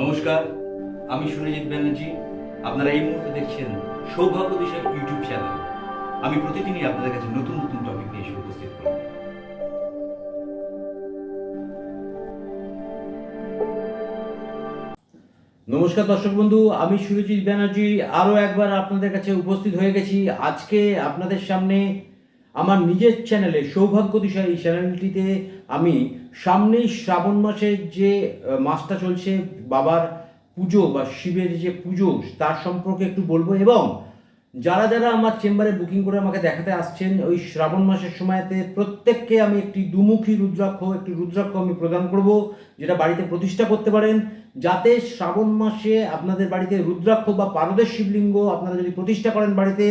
নমস্কার, আমি সুরজিৎ ব্যানার্জি। আপনারা এই মুহূর্তে দেখছেন সৌভাগ্য দিশা ইউটিউব চ্যানেল। আমি প্রতিদিনই আপনাদের কাছে নতুন নতুন টপিক নিয়ে এসে উপস্থিত করি নমস্কার দর্শক বন্ধু, আমি সুরজিৎ ব্যানার্জি। আরও একবার আপনাদের কাছে উপস্থিত হয়ে গেছি। আজকে আপনাদের সামনে আমার নিজের চ্যানেলে সৌভাগ্য দিশা এই চ্যানেলটিতে আমি সামনেই শ্রাবণ মাসের যে মাসটা চলছে, বাবার পুজো বা শিবের যে পুজো, তার সম্পর্কে একটু বলব এবং যারা যারা আমার চেম্বারে বুকিং করে আমাকে দেখাতে আসছেন, ওই শ্রাবণ মাসের সময়তে প্রত্যেককে আমি একটি দুমুখী রুদ্রাক্ষ, একটি রুদ্রাক্ষ আমি প্রদান করব, যেটা বাড়িতে প্রতিষ্ঠা করতে পারেন। যাতে শ্রাবণ মাসে আপনাদের বাড়িতে রুদ্রাক্ষ বা পারদের শিবলিঙ্গ আপনারা যদি প্রতিষ্ঠা করেন বাড়িতে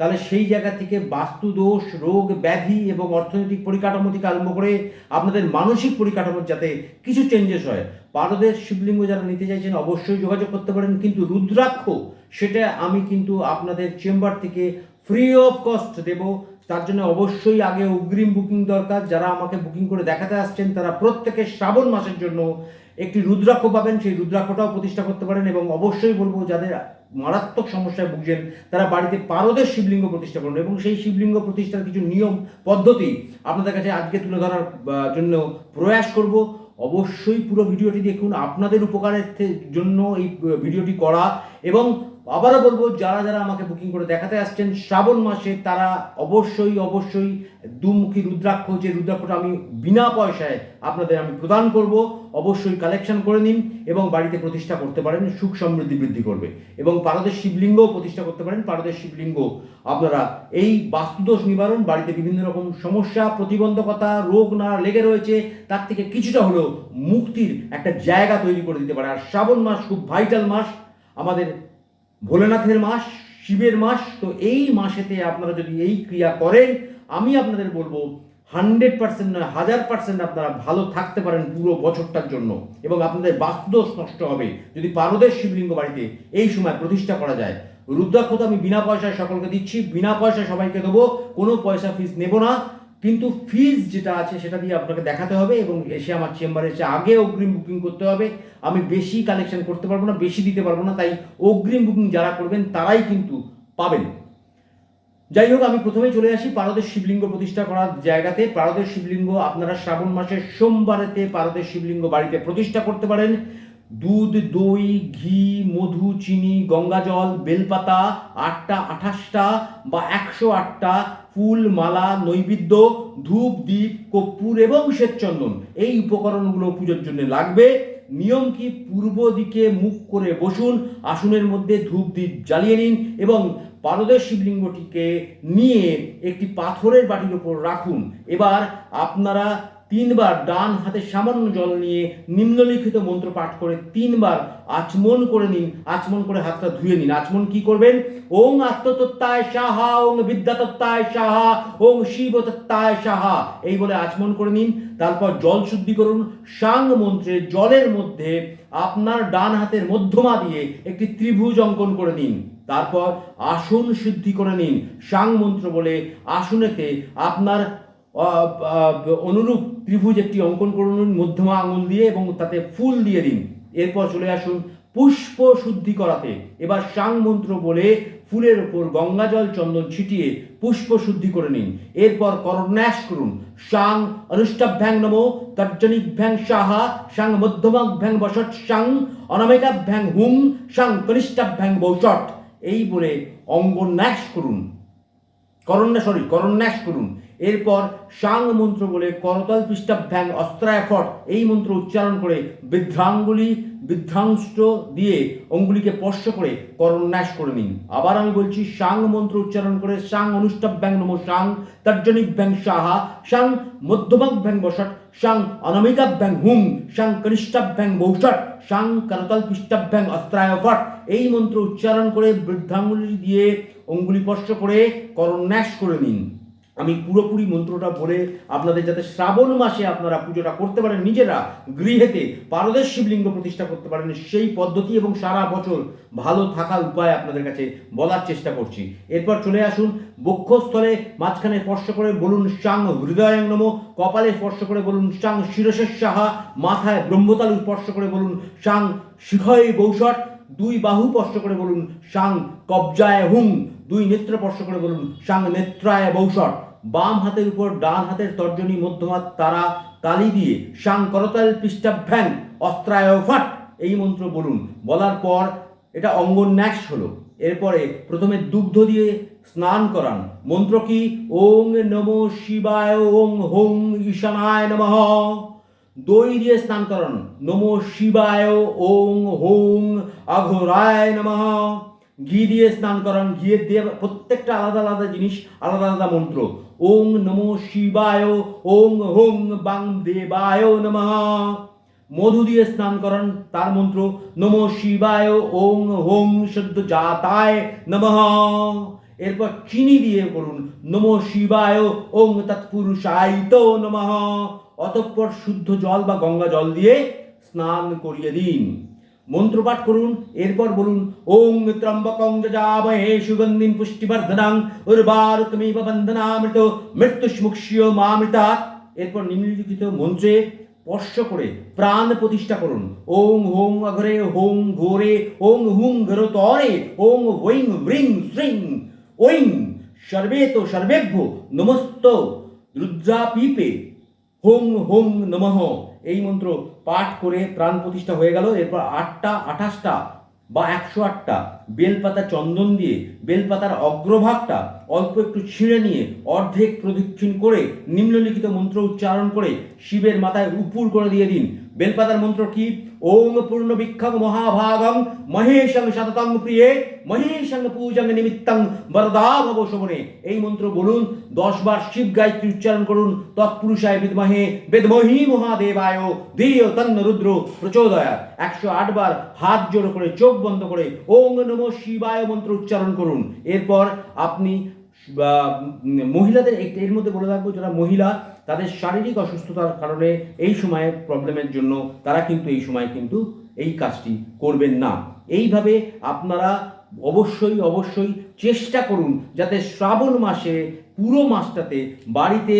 তাহলে সেই জায়গা থেকে বাস্তু দোষ রোগ, ব্যাধি এবং অর্থনৈতিক পরিকাঠামো থেকে আরম্ভ করে আপনাদের মানসিক পরিকাঠামোর যাতে কিছু চেঞ্জেস হয়। পারদের শিবলিঙ্গ যারা নিতে চাইছেন অবশ্যই যোগাযোগ করতে পারেন, কিন্তু রুদ্রাক্ষ, সেটা আমি কিন্তু আপনাদের চেম্বার থেকে ফ্রি অফ কস্ট দেব। তার জন্য অবশ্যই আগে অগ্রিম বুকিং দরকার। যারা আমাকে বুকিং করে দেখাতে আসছেন, তারা প্রত্যেকের শ্রাবণ মাসের জন্য একটি রুদ্রাক্ষ পাবেন। সেই রুদ্রাক্ষটাও প্রতিষ্ঠা করতে পারেন এবং অবশ্যই বলব, যাদের মারাত্মক সমস্যায় ভুগছেন, তারা বাড়িতে পারদের শিবলিঙ্গ প্রতিষ্ঠা করুন এবং সেই শিবলিঙ্গ প্রতিষ্ঠার কিছু নিয়ম, পদ্ধতি আপনাদের কাছে আজকে তুলে ধরার জন্য প্রয়াস করব। অবশ্যই পুরো ভিডিওটি দেখুন, আপনাদের উপকারের জন্য এই, ভিডিওটি করা এবং আবারও বলব, যারা যারা আমাকে বুকিং করে দেখাতে আসছেন, শ্রাবণ মাসে তারা অবশ্যই অবশ্যই দুমুখী রুদ্রাক্ষ, যে রুদ্রাক্ষটা আমি বিনা পয়সায় আপনাদের আমি প্রদান করব, অবশ্যই কালেকশন করে নিন এবং বাড়িতে প্রতিষ্ঠা করতে পারেন, সুখ সমৃদ্ধি বৃদ্ধি করবে। এবং পারদের শিবলিঙ্গও প্রতিষ্ঠা করতে পারেন, পারদের শিবলিঙ্গ আপনারা এই বাস্তুদোষ নিবারণ, বাড়িতে বিভিন্ন রকম সমস্যা, প্রতিবন্ধকতা, রোগ না লেগে রয়েছে, তার থেকে কিছুটা হলেও মুক্তির একটা জায়গা তৈরি করে দিতে পারে। আর শ্রাবণ মাস খুব ভাইটাল মাস। আমাদের ভোলেনাথের মাস, শিবের মাস, তো এই মাসেতে আপনারা যদি এই ক্রিয়া করেন, আমি আপনাদের বলব, হান্ড্রেড পার্সেন্ট নয়, হাজার পার্সেন্ট আপনারা ভালো থাকতে পারেন পুরো বছরটার জন্য। এবং আপনাদের বাস্তুদোষ নষ্ট হবে। যদি পারদের শিবলিঙ্গ বাড়িতে এই সময় প্রতিষ্ঠা করা যায়। রুদ্রাক্ষ তো আমি বিনা পয়সায় সকলকে দিচ্ছি, বিনা পয়সায় সবাইকে দেবো, কোনো পয়সা ফিস নেব না। কিন্তু ফিজ যেটা আছে সেটা দিয়ে আপনাকে দেখাতে হবে এবং এসে আমার চেম্বারে এসে আগে অগ্রিম বুকিং করতে হবে। আমি বেশি কালেকশন করতে পারব না, বেশি দিতে পারব না, তাই অগ্রিম বুকিং যারা করবেন তারাই কিন্তু পাবেন। যাই হোক, আমি প্রথমেই চলে আসি পারদের শিবলিঙ্গ প্রতিষ্ঠা করার জায়গাতে। পারদের শিবলিঙ্গ আপনারা শ্রাবণ মাসের সোমবারেতে পারদের শিবলিঙ্গ বাড়িতে প্রতিষ্ঠা করতে পারেন। দুধ, দই, ঘি, মধু, চিনি, গঙ্গা জল, বেলপাতা, আটটা, আঠাশটা বা একশো আটটা, ফুল, মালা, নৈবেদ্য, ধূপ দ্বীপ কর্পূর এবং শ্বেতচন্দন। এই উপকরণগুলো পুজোর জন্য লাগবে। নিয়ম কি? পূর্ব দিকে মুখ করে বসুন, আসনের মধ্যে ধূপ দ্বীপ জ্বালিয়ে নিন এবং পারদের শিবলিঙ্গটিকে নিয়ে একটি পাথরের বাটির উপর রাখুন। এবার আপনারা তিনবার ডান হাতে সামান্য জল নিয়ে নিম্নলিখিত মন্ত্র পাঠ করে তিনবার আচমন করে নিন, আচমন করে হাতটা ধুয়ে নিন। আচমন কি করবেন? ওং আত্মতত্ত্বায় সাহা, ওং বিদ্যাতত্ত্বায় সাহা, ওং শিবতত্ত্বায় সাহা। এই বলে আচমন করে নিন। তারপর জল শুদ্ধি করুন সাং মন্ত্রে জলের মধ্যে আপনার ডান হাতের মধ্যমা দিয়ে একটি ত্রিভুজ অঙ্কন করে নিন। তারপর আসন শুদ্ধি করে নিন। সাং মন্ত্র বলে আসনেতে আপনার অনুরূপ ত্রিভুজ একটি অঙ্কন করুন মধ্যমা আঙুল দিয়ে এবং তাতে ফুল দিয়ে দিন। এরপর চলে আসুন পুষ্প শুদ্ধি করাতে। এবার সাং মন্ত্র বলে ফুলের ওপর গঙ্গা জল চন্দন ছিটিয়ে পুষ্প শুদ্ধি করে নিন। এরপর করন্যাস করুন। সাং অনুষ্টাভ্যাং নমো তর্জনিভ্যাং সাহা, সাং মধ্যমাভ্যাং বসট সাং অনামিকাভ্যাং হুং, সাং কনিষ্ঠাভ্যাং বৌষট এই বলে অঙ্গন্যাস করুন। করন্যা সরি করন্যাস করুন। এরপর সাং মন্ত্র বলে করতল পৃষ্ঠাভ্যাং অস্ত্রায় ফট এই মন্ত্র উচ্চারণ করে বৃদ্ধাঙ্গুলি বৃদ্ধাংশ দিয়ে অঙ্গুলিকে স্পর্শ করে করন্যাস করে নিন। আবার আমি বলছি, সাং মন্ত্র উচ্চারণ করে সাং অনুষ্টাভ্যাং নম সাং তর্জনিভ্যাং সাহা, সাং মধ্যমাভ্যাং বসট সাং অনামিকাভ্যাং হুং সাং কনিষ্ঠাভ্যাং বৌষট সাং করতল পৃষ্ঠাভ্যাং অস্ত্রায় ফট এই মন্ত্র উচ্চারণ করে বৃদ্ধাঙ্গুলি দিয়ে অঙ্গুলি স্পর্শ করে করন্যাস করে নিন। আমি পুরোপুরি মন্ত্রটা বলে আপনাদের যাতে শ্রাবণ মাসে আপনারা পুজোটা করতে পারেন, নিজেরা গৃহেতে পারদের শিবলিঙ্গ প্রতিষ্ঠা করতে পারেন, সেই পদ্ধতি এবং সারা বছর ভালো থাকার উপায় আপনাদের কাছে বলার চেষ্টা করছি। এরপর চলে আসুন বক্ষস্থলে, মাঝখানে স্পর্শ করে বলুন সাং হৃদয় নম, কপালে স্পর্শ করে বলুন সাং শিরসের সাহা মাথায় ব্রহ্মতালু স্পর্শ করে বলুন সাং শিখয় বৌষট, দুই বাহু স্পর্শ করে বলুন সাং কবজায় হুং, দুই নেত্র স্পর্শ করে বলুন সাং নেত্রায় বৌষট। বাম হাতের উপর ডান হাতের তর্জনী মধ্যমাত তারা তালি দিয়ে সাং করতাল পৃষ্ঠাভ্যাং অস্ত্রায় ফাট। এই মন্ত্র বলুন। বলার পর এটা অঙ্গন্যাস হলো। এরপরে প্রথমে দুগ্ধ দিয়ে স্নান করান। মন্ত্র কি? ওং নম শিবায়, ওং হোং ঈশানায় নমঃ। দই দিয়ে স্নান করান। নম শিবায়, ওং হোং অঘোরায় নমঃ। ঘি দিয়ে স্নান করান ঘিয়ের দিয়ে প্রত্যেকটা আলাদা আলাদা জিনিস, আলাদা আলাদা মন্ত্র। ওং নমো শিবায়, ওং হোং বাং দেবায় নমঃ। মধু দিয়ে স্নান করান, তার মন্ত্র, নম শিবায়, ওং হোং সদ্য জাতায় নমঃ। এরপর চিনি দিয়ে করুন নম শিবায়, ওং তৎপুরুষায়িত নমঃ। অতঃপর শুদ্ধ জল বা গঙ্গা জল দিয়ে স্নান করিয়ে দিন। মন্ত্রপাঠ করুন, এরপর বলুন, ওং ত্রম্বকং যজামহে সুগন্ধিম পুষ্টিবর্ধনাং উর্বারুকমিব বন্ধনামৃত মৃত্যুষ্মুক্ষ্য মামৃতাৎ এরপর নিম্নলিখিত মন্ত্রে স্পর্শ করে প্রাণ প্রতিষ্ঠা করুন। ওং হোং অঘরে হোং ঘোরে ওং হুং ঘর তরে ওং ওইং ব্রিং শ্রিং ওইং সর্বে তো সর্বেভ্য নমস্ত রুদ্রাপীপে হোং হোং নমঃ। এই মন্ত্র পাঠ করে প্রাণ প্রতিষ্ঠা হয়ে গেল। এরপর আটটা, আঠাশটা বা একশো আটটা, বেলপাতা চন্দন দিয়ে, বেলপাতার অগ্রভাগটা অল্প একটু ছিঁড়ে নিয়ে অর্ধেক প্রদক্ষিণ করে নিম্নলিখিত মন্ত্র উচ্চারণ করে শিবের মাথায় উপুর করে দিয়ে দিন। বেলপাতার মন্ত্র কি? ওং পূর্ণ বিক্ষং মহাভাগং মহেশং শততং প্রিয়ে মহেশং পূজং নিমিত্তং বরদা ভব শোভনে। এই মন্ত্র বলুন, দশ বার শিব গায়ত্রী উচ্চারণ করুন, তৎপুরুষায় বিদমহে বেদমহি মহাদেবায় ধীয় তন্ন রুদ্র প্রচোদয়া একশো আট বার হাত জোড়ো করে চোখ বন্ধ করে ওং নম শিবায় মন্ত্র উচ্চারণ করুন। এরপর আপনি মহিলাদের এর মধ্যে বলে রাখব, যারা মহিলা, তাদের শারীরিক অসুস্থতার কারণে এই সময়ে প্রবলেমের জন্য তারা কিন্তু এই সময় কিন্তু এই কাজটি করবেন না। এইভাবে আপনারা অবশ্যই অবশ্যই চেষ্টা করুন যাতে শ্রাবণ মাসে পুরো মাসটাতে বাড়িতে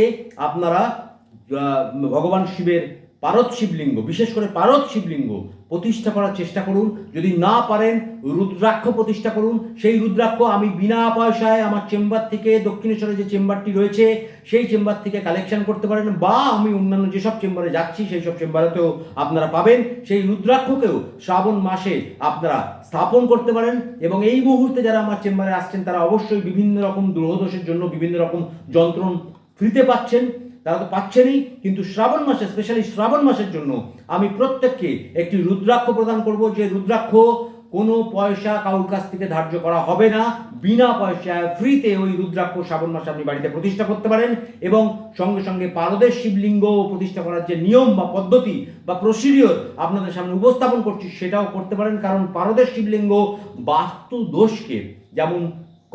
আপনারা ভগবান শিবের পারদ শিবলিঙ্গ, বিশেষ করে পারদ শিবলিঙ্গ প্রতিষ্ঠা করার চেষ্টা করুন। যদি না পারেন, রুদ্রাক্ষ প্রতিষ্ঠা করুন। সেই রুদ্রাক্ষ আমি বিনা পয়সায় আমার চেম্বার থেকে দক্ষিণেশ্বরে যে চেম্বারটি রয়েছে, সেই চেম্বার থেকে কালেকশন করতে পারেন বা আমি অন্যান্য যেসব চেম্বারে যাচ্ছি সেই সব চেম্বারেতেও আপনারা পাবেন। সেই রুদ্রাক্ষকেও শ্রাবণ মাসে আপনারা স্থাপন করতে পারেন এবং এই মুহূর্তে যারা আমার চেম্বারে আসছেন, তারা অবশ্যই বিভিন্ন রকম গ্রহদোষের জন্য বিভিন্ন রকম যন্ত্রণ ফ্রিতে পাচ্ছেন। তারা তো পাচ্ছেনই, কিন্তু শ্রাবণ মাসে স্পেশালি শ্রাবণ মাসের জন্য আমি প্রত্যেককে একটি রুদ্রাক্ষ প্রদান করব, যে রুদ্রাক্ষ কোনো পয়সা কারোর কাছ থেকে ধার্য করা হবে না, বিনা পয়সায় ফ্রিতে ওই রুদ্রাক্ষ শ্রাবণ মাসে আপনি বাড়িতে প্রতিষ্ঠা করতে পারেন এবং সঙ্গে সঙ্গে পারদের শিবলিঙ্গ প্রতিষ্ঠা করার যে নিয়ম বা পদ্ধতি বা প্রসিডিওর আপনাদের সামনে উপস্থাপন করছি, সেটাও করতে পারেন। কারণ পারদের শিবলিঙ্গ বাস্তু দোষকে যেমন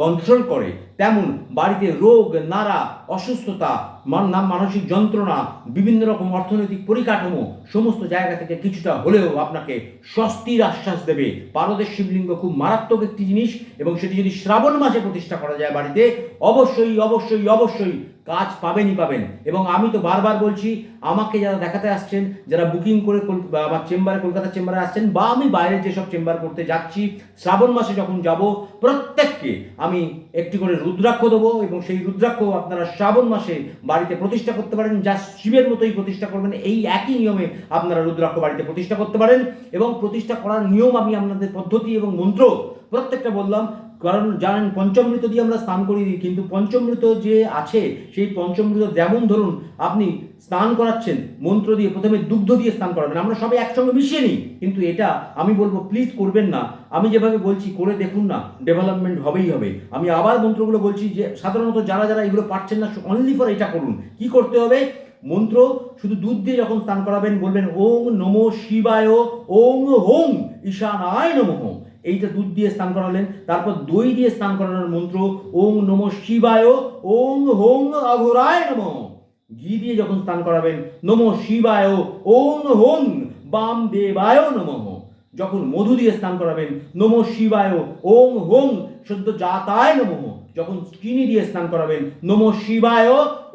কন্ট্রোল করে, তেমন বাড়িতে রোগ নাড়া অসুস্থতা নাম, মানসিক যন্ত্রণা, বিভিন্ন রকম অর্থনৈতিক পরিকাঠামো সমস্ত জায়গা থেকে কিছুটা হলেও আপনাকে স্বস্তির আশ্বাস দেবে। পারদের শিবলিঙ্গ খুব মারাত্মক একটি জিনিস এবং সেটি যদি শ্রাবণ মাসে প্রতিষ্ঠা করা যায় বাড়িতে, অবশ্যই অবশ্যই অবশ্যই কাজ পাবেনই পাবেন। এবং আমি তো বারবার বলছি, আমাকে যারা দেখাতে আসছেন, যারা বুকিং করে আমার চেম্বারে কলকাতা চেম্বারে আসছেন, বা আমি বাইরে যেসব চেম্বার করতে যাচ্ছি, শ্রাবণ মাসে যখন যাব, প্রত্যেককে আমি একটি করে রুদ্রাক্ষ দেবো এবং সেই রুদ্রাক্ষ আপনারা শ্রাবণ মাসে বাড়িতে প্রতিষ্ঠা করতে পারেন, যা শিবের মতোই প্রতিষ্ঠা করবেন, এই একই নিয়মে আপনারা রুদ্রাক্ষ বাড়িতে প্রতিষ্ঠা করতে পারেন। এবং প্রতিষ্ঠা করার নিয়ম আমি আপনাদের পদ্ধতি এবং মন্ত্র প্রত্যেকটা বললাম কারণ জানেন, পঞ্চমৃত দিয়ে আমরা স্নান দিই কিন্তু পঞ্চমৃত যে আছে, সেই পঞ্চমৃত যেমন ধরুন আপনি স্নান করাচ্ছেন, মন্ত্র দিয়ে প্রথমে দুগ্ধ দিয়ে স্নান করাবেন, আমরা সবাই একসঙ্গে মিশিয়ে নিই, কিন্তু এটা আমি বলব প্লিজ করবেন না। আমি যেভাবে বলছি, করে দেখুন না ডেভেলপমেন্ট হবেই হবে। আমি আবার মন্ত্রগুলো বলছি যে, সাধারণত যারা যারা এগুলো পারছেন না অনলি ফর এটা করুন। কি করতে হবে? মন্ত্র, শুধু দুধ দিয়ে যখন স্নান করাবেন, বলবেন, ওং নমো শিবায়, ওং হোং ঈশানায় নমঃ এইটা দুধ দিয়ে স্নান করালেন। তারপর দই দিয়ে স্নান করানোর মন্ত্র, ওং নম শিবায়, ওং হোং অঘোরায় নম। ঘি দিয়ে যখন স্নান করাবেন, নম শিবায়, ওং হোং বাম দেবায় নমঃ। যখন মধু দিয়ে স্নান করাবেন, নম শিবায়, ওং হোং সদ্য জাতায় নমঃ। যখন চিনি দিয়ে স্নান করাবেন, নম শিবায়,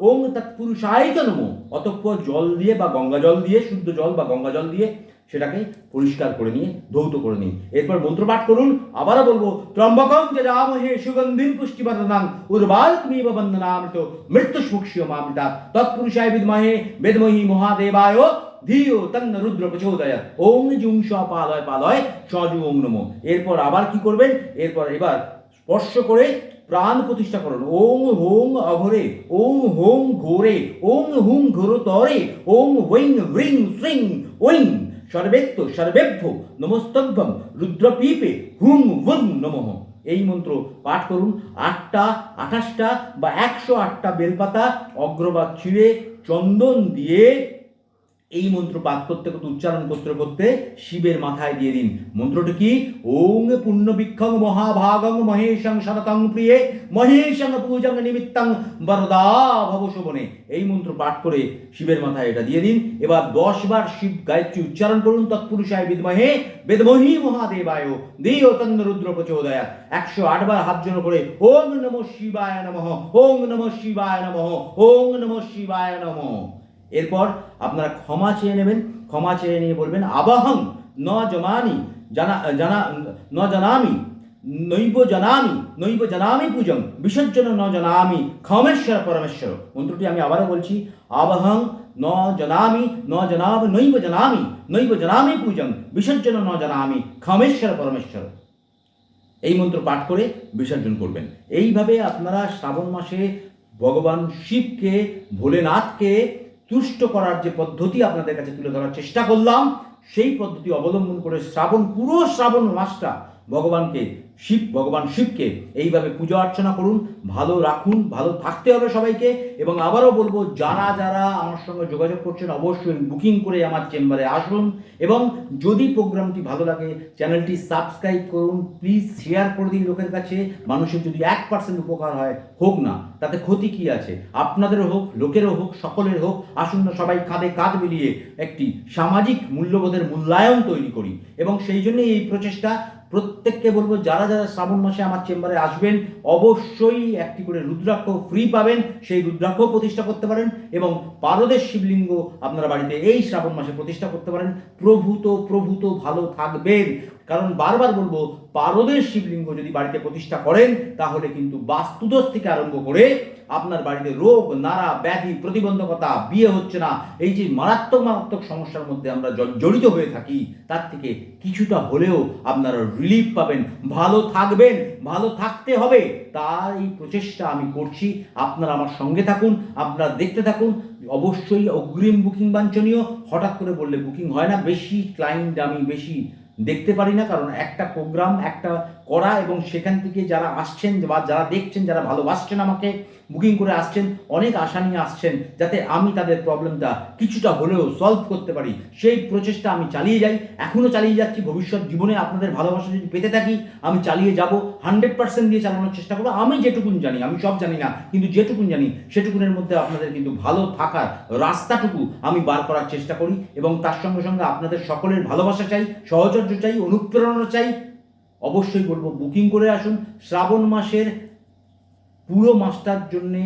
ওং তৎপুরুষায় নম। অতঃপর জল দিয়ে বা গঙ্গা জল দিয়ে, শুদ্ধ জল বা গঙ্গা জল দিয়ে সেটাকে পরিষ্কার করে নিয়ে, ধৌত করে নিন এরপর মন্ত্র পাঠ করুন। আবারও বলব, ত্রম্বকং যজামহে সুগন্ধিম পুষ্টিবর্ধনাং উর্বাল্কমিব বন্দনামৃত মৃত্যুষ্মুক্ষ্য মামৃতা। তৎপুরুষায় বিদ্মহে বেদমহি মহাদেবায় ধিও তন্ন রুদ্র প্রচোদয় ওং জুং স পালয় পালয় সজু ওং নমো। এরপর আবার কি করবেন? এরপর এবার স্পর্শ করে প্রাণ প্রতিষ্ঠা করুন। ওং হোং অঘরে, ওং হোং ঘোরে, ওং হুং ঘোর তরে ওং হৈং হ্রিং শ্রিং ওইং সর্বেত্ত, সর্বেভ্য নমস্তভ্যম রুদ্রপীপে হুম হুম নমঃ। এই মন্ত্র পাঠ করুন। আটটা, আঠাশটা বা একশো আটটা বেলপাতা অগ্রবাদ ছিঁড়ে চন্দন দিয়ে এই মন্ত্র পাঠ করতে করতে, উচ্চারণ করতে করতে শিবের মাথায় দিয়ে দিন। মন্ত্রটি কি? ওং পুণ্যবিক্ষং মহাভাগং মহেশং শরতং প্রিয়ে, মহেশং পূজং নিমিত্তং বরদা ভব শোভনে। এই মন্ত্র পাঠ করে শিবের মাথায় এটা দিয়ে দিন। এবার দশ বার শিব গায়ত্রী উচ্চারণ করুন, তৎপুরুষায় বিদমহে, বেদমহি মহাদেবায় দেয় তন্ন রুদ্র প্রচোদয়া। একশো আটবার হাত জন্য করে, ওং নম শিবায় নমঃ, ওং নম শিবায় নমঃ, ওং নম শিবায় নমঃ। এরপর আপনারা ক্ষমা চেয়ে নেবেন, ক্ষমা চেয়ে নিয়ে বলবেন, আবাহং ন জমানি জানা জানা, ন জানামি, নৈব জানামি নৈব জানামি পূজং, বিসর্জন ন জানামি, ক্ষমেশ্বর পরমেশ্বর। মন্ত্রটি আমি আবারও বলছি, আবাহং ন জানামি ন জানামি, নৈব জানামি নৈব জানামি পূজং, বিসর্জন ন জানামি, ক্ষমেশ্বর পরমেশ্বর। এই মন্ত্র পাঠ করে বিসর্জন করবেন। এইভাবে আপনারা শ্রাবণ মাসে ভগবান শিবকে, ভোলেনাথকে তুষ্ট করার যে পদ্ধতি আপনাদের কাছে তুলে ধরার চেষ্টা করলাম, সেই পদ্ধতি অবলম্বন করে শ্রাবণ, পুরো শ্রাবণ মাসটা ভগবানকে শিব, ভগবান শিবকে এইভাবে পুজো অর্চনা করুন, ভালো রাখুন, ভালো থাকতে হবে সবাইকে। এবং আবারও বলব, যারা যারা আমার সঙ্গে যোগাযোগ করছেন, অবশ্যই বুকিং করে আমার চেম্বারে আসুন। এবং যদি প্রোগ্রামটি ভালো লাগে, চ্যানেলটি সাবস্ক্রাইব করুন। প্লিজ শেয়ার করে দিন লোকের কাছে। মানুষের যদি এক পার্সেন্ট উপকার হয়, হোক না, তাতে ক্ষতি কি আছে? আপনাদেরও হোক, লোকেরও হোক, সকলের হোক, আসুন না সবাই কাঁধে কাঁধ মিলিয়ে একটি সামাজিক মূল্যবোধের মূল্যায়ন তৈরি করি। এবং সেই জন্যই এই প্রচেষ্টা প্রত্যেককে বলব, যারা যারা শ্রাবণ মাসে আমার চেম্বারে আসবেন, অবশ্যই একটি করে রুদ্রাক্ষ ফ্রি পাবেন। সেই রুদ্রাক্ষ প্রতিষ্ঠা করতে পারেন এবং পারদের শিবলিঙ্গ আপনারা বাড়িতে এই শ্রাবণ মাসে প্রতিষ্ঠা করতে পারেন। প্রভূত প্রভূত ভালো থাকবেন। কারণ বারবার বলব পারদের শিবলিঙ্গ যদি বাড়িতে প্রতিষ্ঠা করেন, তাহলে কিন্তু বাস্তুদোষ থেকে আরম্ভ করে আপনার বাড়িতে রোগ নাড়া ব্যাধি, প্রতিবন্ধকতা, বিয়ে হচ্ছে না, এই যে মারাত্মক মারাত্মক সমস্যার মধ্যে আমরা জ- জড়িত হয়ে থাকি, তার থেকে কিছুটা হলেও আপনারা রিলিফ পাবেন। ভালো থাকবেন, ভালো থাকতে হবে, তার এই প্রচেষ্টা আমি করছি। আপনারা আমার সঙ্গে থাকুন, আপনারা দেখতে থাকুন। অবশ্যই অগ্রিম বুকিং বাঞ্ছনীয়। হঠাৎ করে বললে বুকিং হয় না, বেশি ক্লায়েন্ট আমি, বেশি দেখতে পারি না কারণ একটা প্রোগ্রাম একটা করা এবং সেখান থেকে যারা আসছেন বা যারা দেখছেন, যারা ভালোবাসছেন আমাকে বুকিং করে আসছেন, অনেক আশা নিয়ে আসছেন যাতে আমি তাদের প্রবলেমটা কিছুটা হলেও সলভ করতে পারি। সেই প্রচেষ্টা আমি চালিয়ে যাই। এখনও চালিয়ে যাচ্ছি। ভবিষ্যৎ জীবনে আপনাদের ভালোবাসা যদি পেতে থাকি, আমি চালিয়ে যাব। হান্ড্রেড পার্সেন্ট দিয়ে চালানোর চেষ্টা করব। আমি যেটুকুন জানি, আমি সব জানি না, কিন্তু যেটুকুন জানি, সেটুকুনের মধ্যে আপনাদের কিন্তু ভালো থাকার রাস্তাটুকু আমি বার করার চেষ্টা করি এবং তার সঙ্গে সঙ্গে আপনাদের সকলের ভালোবাসা চাই, সহচর্য চাই, অনুপ্রেরণা চাই অবশ্যই বলব বুকিং করে আসুন। শ্রাবণ মাসের পুরো মাসটার জন্যে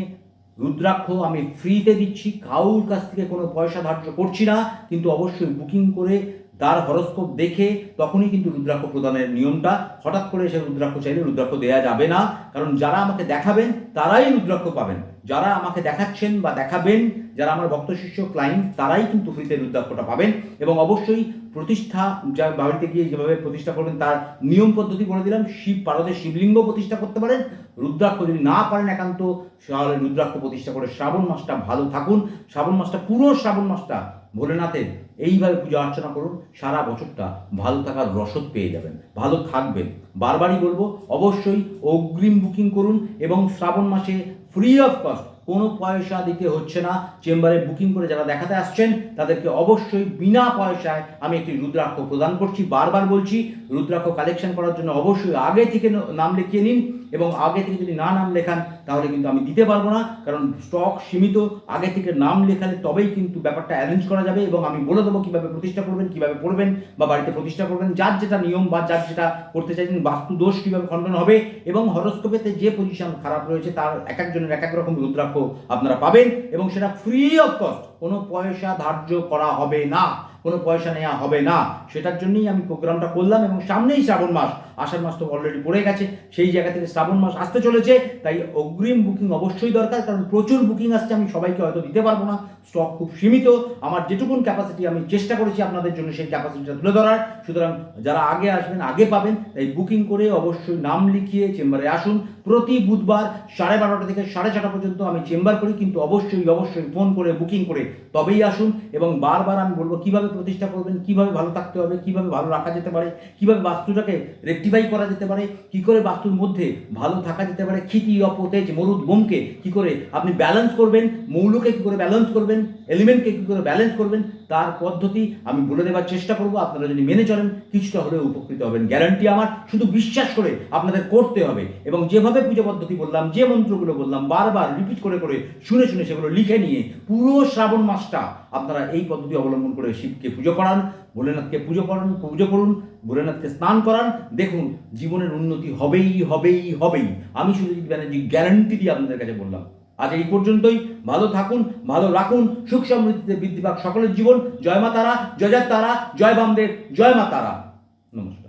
রুদ্রাক্ষ আমি ফ্রিতে দিচ্ছি। কাউর কাছ থেকে কোনো পয়সা ধার্য করছি না, কিন্তু অবশ্যই বুকিং করে তার হরস্কোপ দেখে তখনই কিন্তু রুদ্রাক্ষ প্রদানের নিয়মটা, হঠাৎ করে এসে রুদ্রাক্ষ চাইলে রুদ্রাক্ষ দেওয়া যাবে না। কারণ যারা আমাকে দেখাবেন, তারাই রুদ্রাক্ষ পাবেন। যারা আমাকে দেখাচ্ছেন বা দেখাবেন, যারা আমার ভক্ত শিষ্য ক্লায়েন্ট তারাই কিন্তু ফ্রিতে রুদ্রাক্ষটা পাবেন এবং অবশ্যই প্রতিষ্ঠা, যা বাড়িতে গিয়ে যেভাবে প্রতিষ্ঠা করবেন, তার নিয়ম পদ্ধতি বলে দিলাম, শিব পারদের শিবলিঙ্গ প্রতিষ্ঠা করতে পারেন, রুদ্রাক্ষ যদি না পারেন একান্ত, তাহলে রুদ্রাক্ষ প্রতিষ্ঠা করে শ্রাবণ মাসটা ভালো থাকুন। শ্রাবণ মাসটা, পুরো শ্রাবণ মাসটা ভোলেনাথের এইভাবে পূজা অর্চনা করুন, সারা বছরটা ভালো থাকার রসদ পেয়ে যাবেন, ভালো থাকবেন। বারবারই বলব, অবশ্যই অগ্রিম বুকিং করুন এবং শ্রাবণ মাসে ফ্রি অফ কস্ট কোনো পয়সা দিতে হচ্ছে না। চেম্বারে বুকিং করে যারা দেখাতে আসছেন, তাদেরকে অবশ্যই বিনা পয়সায় আমি একটি রুদ্রাক্ষ প্রদান করছি। বারবার বলছি, রুদ্রাক্ষ কালেকশন করার জন্য অবশ্যই আগে থেকে নাম লিখিয়ে নিন। এবং আগে থেকে যদি না নাম লেখান, তাহলে কিন্তু আমি দিতে পারব না, কারণ স্টক সীমিত, আগে থেকে নাম লেখালে তবেই কিন্তু ব্যাপারটা অ্যারেঞ্জ করা যাবে এবং আমি বলে দেবো কীভাবে প্রতিষ্ঠা করবেন, কীভাবে পড়বেন বা বাড়িতে প্রতিষ্ঠা করবেন, যার যেটা নিয়ম বা যার যেটা করতে চাইছেন বাস্তু দোষ কীভাবে খণ্ডন হবে এবং হরস্কোপেতে যে পজিশন খারাপ রয়েছে, তার এক একজনের এক এক রকম রুদ্রাক্ষ আপনারা পাবেন এবং সেটা ফ্রি অফ কস্ট কোনো পয়সা ধার্য করা হবে না, কোনো পয়সা নেওয়া হবে না। সেটার জন্যই আমি প্রোগ্রামটা করলাম এবং সামনেই শ্রাবণ মাস আষাঢ় মাস তো অলরেডি পড়ে গেছে, সেই জায়গা থেকে শ্রাবণ মাস আসতে চলেছে, তাই অগ্রিম বুকিং অবশ্যই দরকার, কারণ প্রচুর বুকিং আসছে, আমি সবাইকে হয়তো দিতে পারব না স্টক খুব সীমিত, আমার যেটুকুন ক্যাপাসিটি আমি চেষ্টা করেছি আপনাদের জন্য সেই ক্যাপাসিটিটা তুলে ধরার, সুতরাং যারা আগে আসবেন, আগে পাবেন, তাই বুকিং করে অবশ্যই নাম লিখিয়ে চেম্বারে আসুন, প্রতি বুধবার সাড়ে বারোটা থেকে সাড়ে ছটা পর্যন্ত আমি চেম্বার করি, কিন্তু অবশ্যই অবশ্যই ফোন করে বুকিং করে তবেই আসুন, এবং বারবার আমি বলব কীভাবে প্রতিষ্ঠা করবেন, কীভাবে ভালো থাকতে হবে, কীভাবে ভালো রাখা যেতে পারে, কীভাবে বাস্তুটাকে রেকটিফাই করা যেতে পারে, কি করে বাস্তুর মধ্যে ভালো থাকা যেতে পারে, ক্ষিতি, অপতেজ, মরুদ বোমকে কি করে আপনি ব্যালেন্স করবেন, মৌলকে কি করে ব্যালেন্স করবেন এলিমেন্টকে কি করে ব্যালেন্স করবেন, তার পদ্ধতি আমি বলে দেওয়ার চেষ্টা করব, আপনারা যদি মেনে চলেন, কিছুটা হলেও উপকৃত হবেন। গ্যারান্টি আমার, শুধু বিশ্বাস করে আপনাদের করতে হবে। এবং যেভাবে পুজো পদ্ধতি বললাম, যে মন্ত্রগুলো বললাম, বারবার রিপিট করে করে, শুনে শুনে সেগুলো লিখে নিয়ে পুরো শ্রাবণ মাসটা আপনারা এই পদ্ধতি অবলম্বন করে শিবকে পুজো করান। ভোলেনাথকে পুজো করান, পুজো করুন, ভোলেনাথকে স্নান করান, দেখুন জীবনের উন্নতি হবেই হবেই হবেই। আমি সুরজিৎ ব্যানার্জি গ্যারান্টি দিয়ে আপনাদের কাছে বললাম। আজ এই পর্যন্তই, ভালো থাকুন, ভালো রাখুন, সুখ সমৃদ্ধিতে বৃদ্ধি পাক সকলের জীবন। জয় মা তারা জয় তারা, জয় বামদেব, জয় মা তারা। নমস্কার।